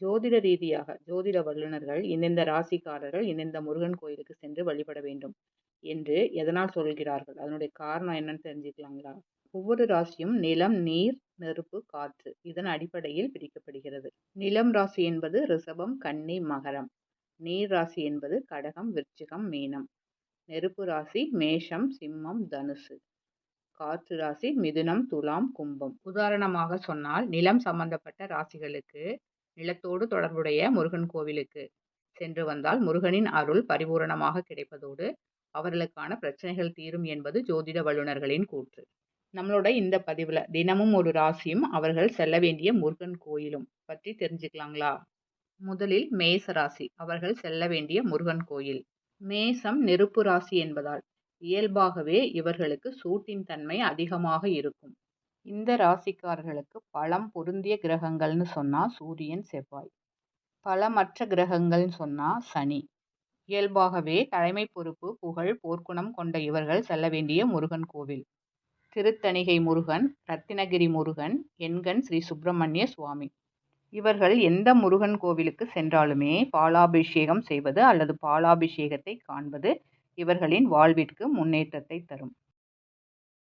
ஜோதிட ரீதியாக ஜோதிட வல்லுநர்கள் இந்தெந்த ராசிக்காரர்கள் இந்தெந்த முருகன் கோயிலுக்கு சென்று வழிபட வேண்டும் என்று எதனால் சொல்கிறார்கள்? அதனுடைய காரணம் என்னன்னு தெரிஞ்சுக்கலாங்களா? ஒவ்வொரு ராசியும் நிலம் நீர் நெருப்பு காற்று இதன் அடிப்படையில் பிரிக்கப்படுகிறது. நிலம் ராசி என்பது ரிஷபம் கன்னி மகரம். நீர் ராசி என்பது கடகம் விருச்சிகம் மீனம். நெருப்பு ராசி மேஷம் சிம்மம் தனுசு. காற்று ராசி மிதுனம் துலாம் கும்பம். உதாரணமாக சொன்னால் நிலம் சம்பந்தப்பட்ட ராசிகளுக்கு நிலத்தோடு தொடர்புடைய முருகன் கோவிலுக்கு சென்று வந்தால் முருகனின் அருள் பரிபூரணமாக கிடைப்பதோடு அவர்களுக்கான பிரச்சனைகள் தீரும் என்பது ஜோதிட வல்லுநர்களின் கூற்று. நம்மளோட இந்த பதிவில் தினமும் ஒரு ராசியும் அவர்கள் செல்ல வேண்டிய முருகன் கோயிலும் பற்றி தெரிஞ்சுக்கலாங்களா? முதலில் மேச ராசி அவர்கள் செல்ல வேண்டிய முருகன் கோயில். மேசம் நெருப்பு ராசி என்பதால் இயல்பாகவே இவர்களுக்கு சூட்டின் தன்மை அதிகமாக இருக்கும். இந்த ராசிக்காரர்களுக்கு பலம் பொருந்திய கிரகங்கள்னு சொன்னால் சூரியன் செவ்வாய். பலமற்ற கிரகங்கள்னு சொன்னால் சனி. இயல்பாகவே தலைமை பொறுப்பு புகழ் போர்க்குணம் கொண்ட இவர்கள் செல்ல வேண்டிய முருகன் கோவில். திருத்தணிகை முருகன் ரத்தினகிரி முருகன் எண்கண் ஸ்ரீ சுப்பிரமணிய சுவாமி. இவர்கள் எந்த முருகன் கோவிலுக்கு சென்றாலுமே பாலாபிஷேகம் செய்வது அல்லது பாலாபிஷேகத்தை காண்பது இவர்களின் வாழ்விற்கு முன்னேற்றத்தை தரும்.